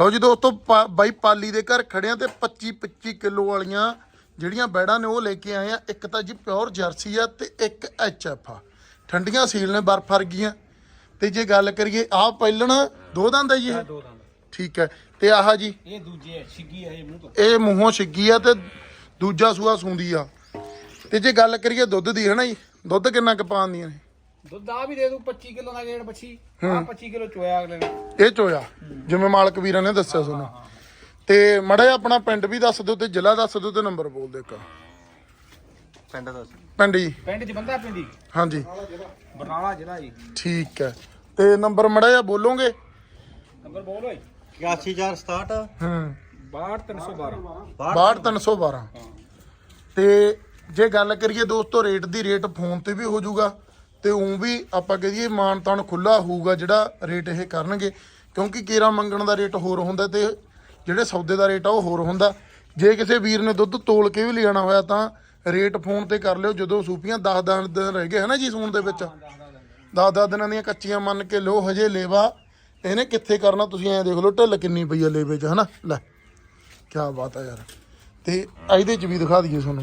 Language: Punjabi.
ਲਓ ਜੀ ਦੋਸਤੋ ਬਾਈ ਪਾਲੀ ਦੇ ਘਰ ਖੜਿਆ ਤੇ 25 25 ਕਿਲੋ ਵਾਲੀਆਂ ਜਿਹੜੀਆਂ ਬੈੜਾਂ ਨੇ ਉਹ ਲੈ ਕੇ ਆਏ ਆ। ਇੱਕ ਤਾਂ ਜੀ ਪਿਓਰ ਜਰਸੀ ਆ ਤੇ ਇੱਕ ਐਫ ਆ। ਠੰਡੀਆਂ ਸੀਲ ਨੇ ਬਰਫ ਵਰਗੀਆਂ ਤੇ ਜੇ ਗੱਲ ਕਰੀਏ ਆਹ ਪਹਿਲਣ ਦੋ ਦੰਦ ਆ ਜੀ ਇਹ? ਦੋ ਦੰਦ। ਠੀਕ ਹੈ। ਤੇ ਆਹ ਜੀ ਇਹ ਦੂਜੇ ਛਿੱਗੀ ਹੈ ਇਹ ਮੂੰਹ ਤੋਂ। ਇਹ ਮੂੰਹੋਂ ਛਿੱਗੀ ਆ ਤੇ ਦੂਜਾ ਸੂਆ ਸੁੰਦੀ ਆ। ਤੇ ਜੇ ਗੱਲ ਕਰੀਏ ਦੁੱਧ ਦੀ ਹਨਾ ਜੀ? ਦੁੱਧ ਕਿੰਨਾ ਕੁ ਪਾਉਂਦੀਆਂ ਨੇ? ਦੁੱਧ ਆ ਵੀ ਦੇ ਦੂ 25 ਕਿਲੋ ਦਾ ਗੇੜ ਬੱਚੀ ਆ 25 ਕਿਲੋ ਚੋਇਆ ਅਗਲੇ ਨੇ। ਇਹ ਚੋਇਆ ਜਿਵੇਂ ਮਾਲਕ ਵੀਰਾਂ ਨੇ ਦੱਸਿਆ ਸਾਨੂੰ। ਤੇ ਮੜਾ ਆਪਣਾ ਪਿੰਡ ਵੀ ਦੱਸ ਦਿਓ ਤੇ ਜ਼ਿਲ੍ਹਾ ਦੱਸ ਦਿਓ ਤੇ ਨੰਬਰ ਬੋਲ ਦਿਓ ਇੱਕ। ਪਿੰਡ ਦੱਸ ਪਿੰਡ ਜੀ। ਪਿੰਡ 'ਚ ਬੰਦਾ ਪੈਂਦੀ ਹਾਂਜੀ। ਬਰਨਾਲਾ ਜ਼ਿਲ੍ਹਾ ਜੀ ਠੀਕ ਹੈ। ਤੇ ਨੰਬਰ ਮੜਾ ਜਿਹਾ ਬੋਲੋਗੇ? ਨੰਬਰ ਬੋਲ ਓਏ। 81067 ਹੂੰ। 62312 62312 ਤੇ ਜੇ ਗੱਲ ਕਰੀਏ ਦੋਸਤੋ ਰੇਟ ਦੀ ਰੇਟ ਫੋਨ ਤੇ ਵੀ ਹੋ ਜਾਊਗਾ। ਤੇ ਉਂ ਵੀ ਆਪਾਂ ਕਹਦੀਏ ਮਾਨ ਤਾਨ ਖੁੱਲਾ ਹੋਊਗਾ ਜਿਹੜਾ ਰੇਟ ਇਹ ਕਰਨਗੇ, ਕਿਉਂਕਿ ਕੇਰਾ ਮੰਗਣ ਦਾ ਰੇਟ ਹੋਰ ਹੁੰਦਾ ਤੇ ਜਿਹੜੇ ਸੌਦੇ ਦਾ ਰੇਟ ਆ ਉਹ ਹੋਰ ਹੁੰਦਾ। ਜੇ ਕਿਸੇ ਵੀਰ ਨੇ ਦੁੱਧ ਤੋਲ ਕੇ ਵੀ ਲਿਆਣਾ ਹੋਇਆ ਤਾਂ ਰੇਟ ਫੋਨ ਤੇ ਕਰ ਲਿਓ, ਜਦੋਂ ਸੂਪੀਆਂ 10-10 ਦਿਨ ਰਹਿ ਗਏ ਹਨਾ ਜੀ ਸੂਣ ਦੇ ਵਿੱਚ? 10-10 ਦਿਨਾਂ ਦੀਆਂ ਕੱਚੀਆਂ ਮੰਨ ਕੇ ਲੋ ਹਜੇ ਲੇਵਾ, ਇਹਨੇ ਕਿੱਥੇ ਕਰਨਾ ਤੁਸੀਂ ਐਂ ਦੇਖ ਲਓ, ਢਿੱਲ ਕਿੰਨੀ ਪਈ ਆ ਲੇਵੇ 'ਚ ਹਨਾ ਲੈ ਕੀ ਬਾਤ ਆ ਯਾਰ। ਤੇ ਇਹਦੇ 'ਚ ਵੀ ਦਿਖਾ ਦਈਏ ਤੁਹਾਨੂੰ।